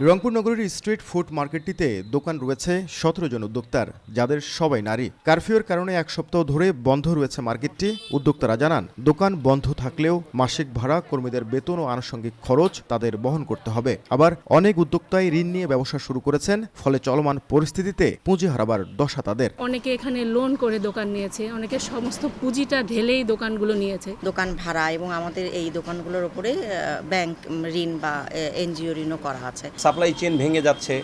রংপুর নগরীর street food মার্কেটটিতে দোকান রয়েছে সতেরো জন উদ্যোক্তার যাদের সবাই নারী। কারফিউর কারণে এক সপ্তাহ ধরে বন্ধ রয়েছে মার্কেটটি। উদ্যোক্তারা জানান দোকান বন্ধ থাকলেও মাসিক ভাড়া কর্মীদের বেতন ও আনুষঙ্গিক খরচ তাদের বহন করতে হবে। আবার অনেক উদ্যোক্তাই ঋণ নিয়ে ব্যবসা শুরু করেছেন ফলে চলমান পরিস্থিতিতে পুঁজি হারাবার দশা তাদের। অনেকে এখানে লোন করে দোকান নিয়েছে অনেকে সমস্ত পুঁজিটা ঢেলেই দোকানগুলো নিয়েছে। দোকান ভাড়া এবং আমাদের এই দোকানগুলোর উপরে ব্যাংক ঋণ বা এনজিও ঋণও করা আছে। সাপ্লাই চেন ভেঙে যাচ্ছে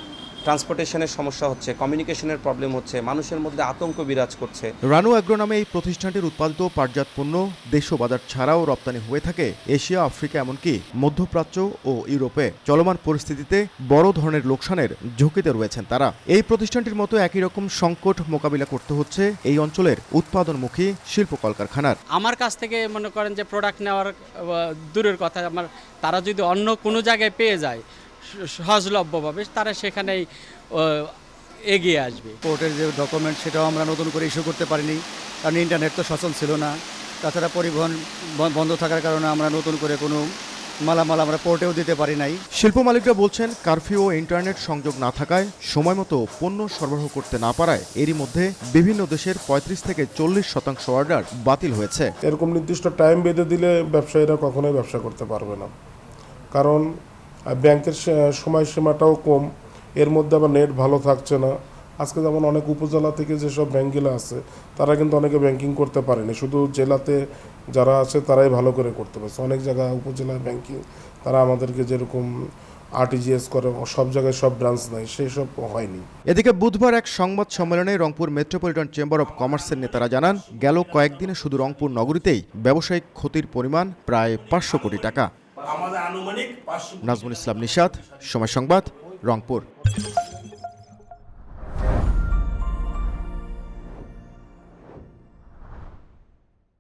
ট্রান্সপোর্টেশনের সমস্যা হচ্ছে কমিউনিকেশনের প্রবলেম হচ্ছে মানুষের মধ্যে আতঙ্ক বিরাজ করছে। রানু অ্যাগ্রো নামে এই প্রতিষ্ঠানটির উৎপাদিত পাটজাত পণ্য দেশ বাজার ছাড়াও রপ্তানি হয়ে থাকে এশিয়া আফ্রিকা এমনকি মধ্যপ্রাচ্য ও ইউরোপে। চলমান পরিস্থিতিতে বড় ধরনের লোকসানের ঝুঁকিতে রয়েছেন তারা। এই প্রতিষ্ঠানটির মতো একই রকম সংকট মোকাবিলা করতে হচ্ছে এই অঞ্চলের উৎপাদনমুখী শিল্প কলকারখানার। আমার কাছ থেকে মনে করেন যে প্রোডাক্ট নেওয়ার দূরের কথা। আমার তারা যদি অন্য কোনো জায়গায় পেয়ে যায় সহজলভ্যভাবে তারা সেখানেই এগিয়ে আসবে। কোর্টের যে ডকুমেন্ট সেটাও আমরা নতুন করে ইস্যু করতে পারিনি কারণ ইন্টারনেট তো সচল ছিল না। তাছাড়া পরিবহন বন্ধ থাকার কারণে আমরা নতুন করে কোনো মালামাল আমরা পোর্টেও দিতে পারি নাই। শিল্প মালিকরা বলছেন কারফিউ ও ইন্টারনেট সংযোগ না থাকায় সময় মতো পণ্য সরবরাহ করতে না পারায় এরই মধ্যে বিভিন্ন দেশের পঁয়ত্রিশ থেকে চল্লিশ শতাংশ অর্ডার বাতিল হয়েছে। এরকম নির্দিষ্ট টাইম বেঁধে দিলে ব্যবসায়ীরা কখনোই ব্যবসা করতে পারবে না। কারণ ব্যাংকের সময়সীমাটাও কম। এর মধ্যে আবার নেট ভালো থাকছে না। আজকে যেমন অনেক উপজেলা থেকে যেসব ব্যাঙ্কগুলো আছে, তারা কিন্তু অনেকে ব্যাংকিং করতে পারেনি। শুধু জেলাতে যারা আছে, তারাই ভালো করে করতে পারছে। অনেক জায়গায় উপজেলায় ব্যাংকিং তারা আমাদেরকে যেরকম আরটিজিএস করে, সব জায়গায় সব ব্রাঞ্চ নাই সেই সব হয়নি। এদিকে বুধবার এক সংবাদ সম্মেলনে রংপুর মেট্রোপলিটন চেম্বার অব কমার্সের নেতারা জানান, গেল কয়েকদিনে শুধু রংপুর নগরীতেই ব্যবসায়িক ক্ষতির পরিমাণ প্রায় পাঁচশো কোটি টাকা। নাজমুল ইসলাম নিষাদ সময় সংবাদ রংপুর।